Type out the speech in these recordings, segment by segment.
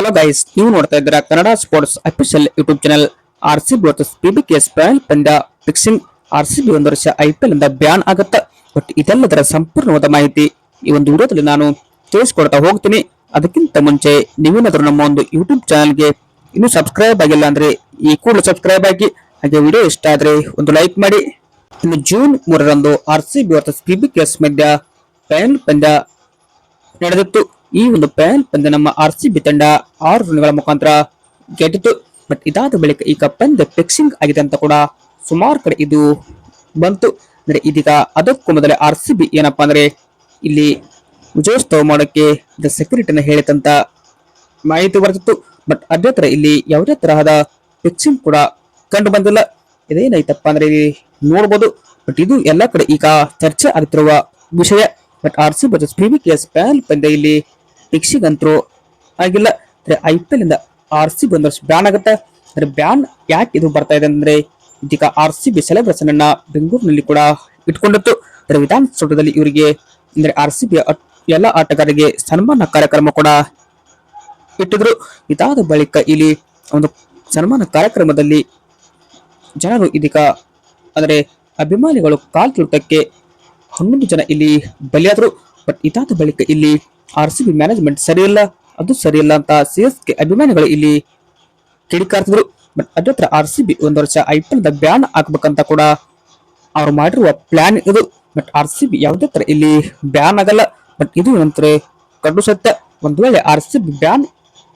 Hello guys ನೀವು ನೋಡ್ತಾ ಇದ್ದೀರಾ Kannada sports official YouTube channel R C B versus P B K S ಪಂದ್ಯ fixing R C B ಒಂದು ವರ್ಷ I P L ಇಂದ ban ಆಗುತ್ತೆ. ಬಟ್ ಇದೆಲ್ಲದರ ಸಂಪೂರ್ಣವಾದ ಮಾಹಿತಿ ಈ ಒಂದು ವಿಡಿಯೋದಲ್ಲಿ ನಾನು ತಿಳಿಸ್ಕೊಡ್ತಾ ಹೋಗ್ತೀನಿ. ಅದಕ್ಕಿಂತ ಮುಂಚೆ ನೀವೇನಾದರೂ ನಮ್ಮ ಒಂದು ಯೂಟ್ಯೂಬ್ ಚಾನಲ್ಗೆ ಇನ್ನೂ ಸಬ್ಸ್ಕ್ರೈಬ್ ಆಗಿಲ್ಲ ಅಂದ್ರೆ ಈ ಕೂಡಲೇ ಸಬ್ಸ್ಕ್ರೈಬ್ ಆಗಿ, ಹಾಗೆ ವಿಡಿಯೋ ಇಷ್ಟ ಆದ್ರೆ ಒಂದು ಲೈಕ್ ಮಾಡಿ. ಇನ್ನು ಜೂನ್ ಮೂರರಂದು R C B versus P B K S ಮಧ್ಯ ಫೈನಲ್ ಪಂದ್ಯ ನಡೆದಿತ್ತು. ಈ ಒಂದು ಪ್ಯಾನ್ ಪಂದ್ಯ ನಮ್ಮ ಆರ್ ಸಿ ಬಿ ತಂಡ ಆರು ರನ್ಗಳ ಮುಖಾಂತರ ಗೆದ್ದಿತು. ಬಟ್ ಇದಾದ ಬಳಿಕ ಈಗ ಪಂದ್ಯ ಫಿಕ್ಸಿಂಗ್ ಆಗಿದೆ ಅಂತ ಕೂಡ ಸುಮಾರು ಕಡೆ ಇದು ಬಂತು. ಅಂದ್ರೆ ಇದೀಗ ಅದಕ್ಕೂ ಮೊದಲೇ ಆರ್ ಸಿ ಬಿ ಏನಪ್ಪಾ ಅಂದ್ರೆ ಇಲ್ಲಿ ವಿಜಯೋತ್ಸವ ಮಾಡೋಕ್ಕೆ ಸೆಕ್ಯೂರಿಟಿನ ಹೇಳಿದಂತ ಮಾಹಿತಿ ಬರ್ತಿತ್ತು ಬಟ್ ಅದೇ ತರ ಇಲ್ಲಿ ಯಾವುದೇ ತರಹದ ಫಿಕ್ಸಿಂಗ್ ಕೂಡ ಕಂಡು ಬಂದಿಲ್ಲ. ಇದೇನಾಯ್ತಪ್ಪ ಅಂದ್ರೆ ಇಲ್ಲಿ ನೋಡ್ಬೋದು. ಬಟ್ ಇದು ಎಲ್ಲ ಕಡೆ ಈಗ ಚರ್ಚೆ ಆಗ್ತಿರುವ ವಿಷಯ. But R C B P V K S ಪ್ಯಾಲ್ ಪಂದ್ಯ ಇಲ್ಲಿ ಅಂತೂ ಆಗಿಲ್ಲ. ಅಂದ್ರೆ ಐ ಪಿ ಎಲ್ ಇಂದ ಆರ್ ಸಿ ಬಂದ ಬ್ಯಾನ್ ಆಗುತ್ತೆ. ಅಂದ್ರೆ ಬ್ಯಾನ್ ಯಾಕೆ ಇದು ಬರ್ತಾ ಇದೆ ಅಂದ್ರೆ, ಇದೀಗ ಆರ್ ಸಿ ಬಿ ಸೆಲೆಬ್ರೇಷನ್ ಅನ್ನ ಬೆಂಗಳೂರಿನಲ್ಲಿ ಕೂಡ ಇಟ್ಕೊಂಡಿತ್ತು. ಅಂದ್ರೆ ವಿಧಾನಸೌಧದಲ್ಲಿ ಇವರಿಗೆ, ಅಂದ್ರೆ ಆರ್ ಸಿ ಬಿ ಎಲ್ಲ ಆಟಗಾರರಿಗೆ ಸನ್ಮಾನ ಕಾರ್ಯಕ್ರಮ ಕೂಡ ಇಟ್ಟಿದ್ರು. ಇದಾದ ಬಳಿಕ ಇಲ್ಲಿ ಒಂದು ಸನ್ಮಾನ ಕಾರ್ಯಕ್ರಮದಲ್ಲಿ ಜನರು ಇದೀಗ, ಅಂದರೆ ಅಭಿಮಾನಿಗಳು ಕಾಲ್ ತುಳಿತಕ್ಕೆ ಹನ್ನೊಂದು ಜನ ಇಲ್ಲಿ ಬಲಿಯಾದ್ರು. ಬಟ್ ಇದಾದ ಬಳಿಕ ಇಲ್ಲಿ ಆರ್ ಸಿ ಬಿ ಮ್ಯಾನೇಜ್ಮೆಂಟ್ ಸರಿಯಿಲ್ಲ? ಅದು ಸರಿಯಿಲ್ಲ ಅಂತ ಸಿ ಎಸ್ ಕೆ ಅಭಿಮಾನಿಗಳು ಇಲ್ಲಿ ಕಿಡಿಕಾರ್ತಿದ್ರು. ಬಟ್ ಅದೇ ತರ ಆರ್ ಸಿ ಬಿ ಒಂದು ವರ್ಷ ಐ ಪಿ ಎಲ್ ಬ್ಯಾನ್ ಹಾಕ್ಬೇಕಂತ ಕೂಡ ಅವ್ರು ಮಾಡಿರುವ ಪ್ಲಾನ್ ಇದು. ಬಟ್ ಆರ್ ಸಿ ಬಿ ಯಾವುದೇ ತರ ಇಲ್ಲಿ ಬ್ಯಾನ್ ಆಗಲ್ಲ. ಬಟ್ ಇದು ನಂತರ ಕಡು ಸತ್ಯ. ಒಂದು ವೇಳೆ ಆರ್ ಸಿ ಬಿ ಬ್ಯಾನ್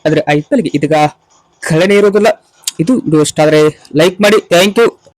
ಆದ್ರೆ ಐ ಪಿ ಎಲ್ಗೆ ಇದೀಗ ಇರೋದಿಲ್ಲ. ಇದು ಇಷ್ಟ ಆದ್ರೆ ಲೈಕ್ ಮಾಡಿ. Thank you